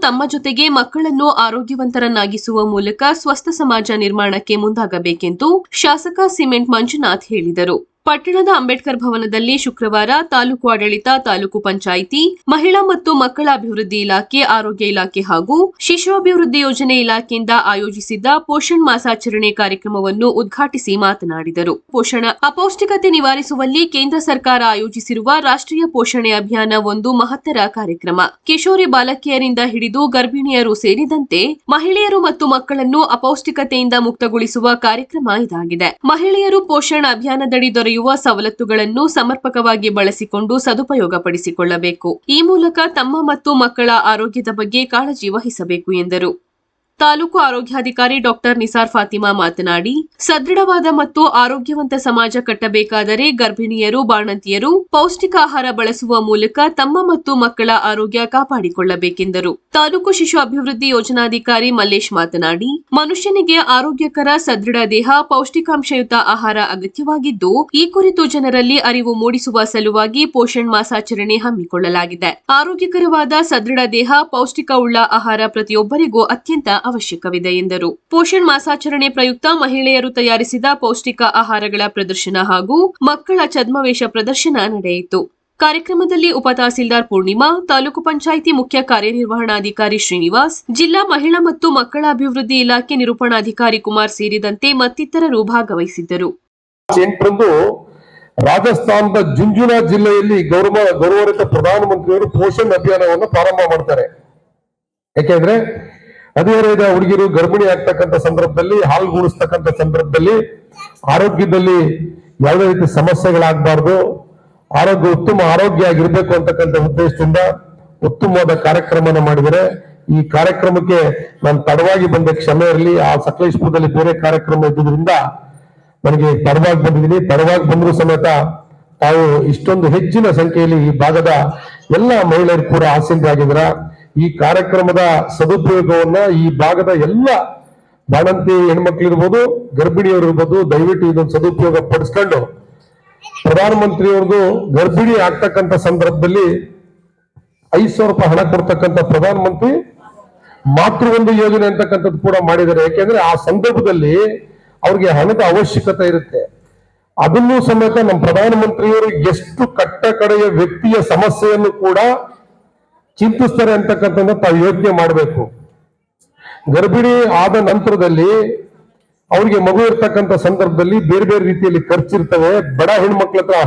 ತಮ್ಮ ಜೊತೆಗೆ ಮಕ್ಕಳನ್ನು ಆರೋಗ್ಯವಂತರನ್ನಾಗಿಸುವ ಮೂಲಕ ಸ್ವಸ್ಥ ಸಮಾಜ ನಿರ್ಮಾಣಕ್ಕೆ ಮುಂದಾಗಬೇಕೆಂದು ಶಾಸಕ ಸಿಮೆಂಟ್ ಮಂಜುನಾಥ್ ಹೇಳಿದರು. ಪಟ್ಟಣದ ಅಂಬೇಡ್ಕರ್ ಭವನದಲ್ಲಿ ಶುಕ್ರವಾರ ತಾಲೂಕು ಆಡಳಿತ, ತಾಲೂಕು ಪಂಚಾಯಿತಿ, ಮಹಿಳಾ ಮತ್ತು ಮಕ್ಕಳ ಅಭಿವೃದ್ಧಿ ಇಲಾಖೆ, ಆರೋಗ್ಯ ಇಲಾಖೆ ಹಾಗೂ ಶಿಶು ಅಭಿವೃದ್ಧಿ ಯೋಜನೆ ಇಲಾಖೆಯಿಂದ ಆಯೋಜಿಸಿದ್ದ ಪೋಷಣ್ ಮಾಸಾಚರಣೆ ಕಾರ್ಯಕ್ರಮವನ್ನು ಉದ್ಘಾಟಿಸಿ ಮಾತನಾಡಿದರು. ಪೋಷಣ ಅಪೌಷ್ಟಿಕತೆ ನಿವಾರಿಸುವಲ್ಲಿ ಕೇಂದ್ರ ಸರ್ಕಾರ ಆಯೋಜಿಸಿರುವ ರಾಷ್ಟ್ರೀಯ ಪೋಷಣೆ ಅಭಿಯಾನ ಒಂದು ಮಹತ್ತರ ಕಾರ್ಯಕ್ರಮ. ಕಿಶೋರಿ ಬಾಲಕಿಯರಿಂದ ಹಿಡಿದು ಗರ್ಭಿಣಿಯರು ಸೇರಿದಂತೆ ಮಹಿಳೆಯರು ಮತ್ತು ಮಕ್ಕಳನ್ನು ಅಪೌಷ್ಟಿಕತೆಯಿಂದ ಮುಕ್ತಗೊಳಿಸುವ ಕಾರ್ಯಕ್ರಮ ಇದಾಗಿದೆ. ಮಹಿಳೆಯರು ಪೋಷಣ ಅಭಿಯಾನದಡಿ ದೊರೆಯುವ ಸವಲತ್ತುಗಳನ್ನು ಸಮರ್ಪಕವಾಗಿ ಬಳಸಿಕೊಂಡು ಸದುಪಯೋಗಪಡಿಸಿಕೊಳ್ಳಬೇಕು. ಈ ಮೂಲಕ ತಮ್ಮ ಮತ್ತು ಮಕ್ಕಳ ಆರೋಗ್ಯದ ಬಗ್ಗೆ ಕಾಳಜಿ ವಹಿಸಬೇಕು ಎಂದರು. ತಾಲೂಕು ಆರೋಗ್ಯಾಧಿಕಾರಿ ಡಾಕ್ಟರ್ ನಿಸಾರ್ ಫಾತಿಮಾ ಮಾತನಾಡಿ, ಸದೃಢವಾದ ಮತ್ತು ಆರೋಗ್ಯವಂತ ಸಮಾಜ ಕಟ್ಟಬೇಕಾದರೆ ಗರ್ಭಿಣಿಯರು, ಬಾಣಂತಿಯರು ಪೌಷ್ಟಿಕ ಆಹಾರ ಬಳಸುವ ಮೂಲಕ ತಮ್ಮ ಮತ್ತು ಮಕ್ಕಳ ಆರೋಗ್ಯ ಕಾಪಾಡಿಕೊಳ್ಳಬೇಕೆಂದರು. ತಾಲೂಕು ಶಿಶು ಅಭಿವೃದ್ಧಿ ಯೋಜನಾಧಿಕಾರಿ ಮಲ್ಲೇಶ್ ಮಾತನಾಡಿ, ಮನುಷ್ಯನಿಗೆ ಆರೋಗ್ಯಕರ ಸದೃಢ ದೇಹ ಪೌಷ್ಟಿಕಾಂಶಯುತ ಆಹಾರ ಅಗತ್ಯವಾಗಿದ್ದು, ಈ ಕುರಿತು ಜನರಲ್ಲಿ ಅರಿವು ಮೂಡಿಸುವ ಸಲುವಾಗಿ ಪೋಷಣ್ ಮಾಸಾಚರಣೆ ಹಮ್ಮಿಕೊಳ್ಳಲಾಗಿದೆ. ಆರೋಗ್ಯಕರವಾದ ಸದೃಢ ದೇಹ, ಪೌಷ್ಟಿಕ ಉಳ್ಳ ಆಹಾರ ಪ್ರತಿಯೊಬ್ಬರಿಗೂ ಅತ್ಯಂತ ಅವಶ್ಯಕವಿದೆ ಎಂದರು. ಪೋಷಣ್ ಮಾಸಾಚರಣೆ ಪ್ರಯುಕ್ತ ಮಹಿಳೆಯರು ತಯಾರಿಸಿದ ಪೌಷ್ಟಿಕ ಆಹಾರಗಳ ಪ್ರದರ್ಶನ ಹಾಗೂ ಮಕ್ಕಳ ಛದ್ಮವೇಷ ಪ್ರದರ್ಶನ ನಡೆಯಿತು. ಕಾರ್ಯಕ್ರಮದಲ್ಲಿ ಉಪ ತಹಸೀಲ್ದಾರ್ ಪೂರ್ಣಿಮಾ, ತಾಲೂಕು ಪಂಚಾಯಿತಿ ಮುಖ್ಯ ಕಾರ್ಯನಿರ್ವಹಣಾಧಿಕಾರಿ ಶ್ರೀನಿವಾಸ್, ಜಿಲ್ಲಾ ಮಹಿಳಾ ಮತ್ತು ಮಕ್ಕಳ ಅಭಿವೃದ್ಧಿ ಇಲಾಖೆ ನಿರೂಪಣಾಧಿಕಾರಿ ಕುಮಾರ್ ಸೇರಿದಂತೆ ಮತ್ತಿತರರು ಭಾಗವಹಿಸಿದ್ದರು. ರಾಜಸ್ಥಾನದ ಜುಂಜುನಾ ಜಿಲ್ಲೆಯಲ್ಲಿ ಗೌರವ ಗೌರವರಿತ ಪ್ರಧಾನಮಂತ್ರಿಯವರು ಪೋಷಣ್ ಅಭಿಯಾನವನ್ನು ಪ್ರಾರಂಭ ಮಾಡ್ತಾರೆ. ಯಾಕೆಂದ್ರೆ ಹದಿಹರೆಯದ ಹುಡುಗಿರು ಗರ್ಭಿಣಿ ಆಗ್ತಕ್ಕಂಥ ಸಂದರ್ಭದಲ್ಲಿ, ಹಾಲು ಗುಣಿಸ್ತಕ್ಕಂಥ ಸಂದರ್ಭದಲ್ಲಿ, ಆರೋಗ್ಯದಲ್ಲಿ ಯಾವುದೇ ರೀತಿ ಸಮಸ್ಯೆಗಳಾಗಬಾರ್ದು. ಆರೋಗ್ಯ ಉತ್ತಮ ಆರೋಗ್ಯ ಆಗಿರ್ಬೇಕು ಅಂತಕ್ಕಂಥ ಉದ್ದೇಶದಿಂದ ಉತ್ತಮವಾದ ಕಾರ್ಯಕ್ರಮನ ಮಾಡಿದರೆ, ಈ ಕಾರ್ಯಕ್ರಮಕ್ಕೆ ನಾನು ತಡವಾಗಿ ಬಂದ ಕ್ಷಮೆ ಇರಲಿ, ಆ ಸಕಲೇಶ್ಪುರದಲ್ಲಿ ಬೇರೆ ಕಾರ್ಯಕ್ರಮ ಇದ್ದುದರಿಂದ ನನಗೆ ತಡವಾಗಿ ಬಂದಿದ್ದೀನಿ. ತಡವಾಗಿ ಬಂದರೂ ಸಮೇತ ತಾವು ಇಷ್ಟೊಂದು ಹೆಚ್ಚಿನ ಸಂಖ್ಯೆಯಲ್ಲಿ ಈ ಭಾಗದ ಎಲ್ಲ ಮಹಿಳೆಯರು ಕೂಡ ಆಸೀನರಾಗಿದ್ರ ಈ ಕಾರ್ಯಕ್ರಮದ ಸದುಪಯೋಗವನ್ನ ಈ ಭಾಗದ ಎಲ್ಲ ಬಾಣಂತಿ ಹೆಣ್ಮಕ್ಳಿರ್ಬೋದು ಗರ್ಭಿಣಿಯವ್ರು ಇರ್ಬೋದು ದಯವಿಟ್ಟು ಇದೊಂದು ಸದುಪಯೋಗ ಪಡಿಸ್ಕೊಂಡು ಪ್ರಧಾನಮಂತ್ರಿಯವ್ರದ್ದು ಗರ್ಭಿಣಿ ಆಗ್ತಕ್ಕಂಥ ಸಂದರ್ಭದಲ್ಲಿ ಐದು ಸಾವಿರ ರೂಪಾಯಿ ಹಣ ಕೊಡ್ತಕ್ಕಂಥ ಪ್ರಧಾನಮಂತ್ರಿ ಒಂದು ಯೋಜನೆ ಅಂತಕ್ಕಂಥದ್ದು ಕೂಡ ಮಾಡಿದ್ದಾರೆ. ಯಾಕೆಂದ್ರೆ ಆ ಸಂದರ್ಭದಲ್ಲಿ ಅವ್ರಿಗೆ ಹಣದ ಅವಶ್ಯಕತೆ ಇರುತ್ತೆ. ಅದನ್ನೂ ಸಮೇತ ನಮ್ಮ ಪ್ರಧಾನಮಂತ್ರಿಯವರು ಎಷ್ಟು ಕಟ್ಟ ವ್ಯಕ್ತಿಯ ಸಮಸ್ಯೆಯನ್ನು ಕೂಡ ಚಿಂತಿಸ್ತಾರೆ ಅಂತಕ್ಕಂಥದ್ದು ತಾವು ಯೋಚನೆ ಮಾಡಬೇಕು. ಗರ್ಭಿಣಿ ಆದ ನಂತರದಲ್ಲಿ ಅವ್ರಿಗೆ ಮಗು ಇರ್ತಕ್ಕಂಥ ಸಂದರ್ಭದಲ್ಲಿ ಬೇರೆ ಬೇರೆ ರೀತಿಯಲ್ಲಿ ಖರ್ಚಿರ್ತವೆ, ಬಡ ಹೆಣ್ಮಕ್ಳ ಹತ್ರ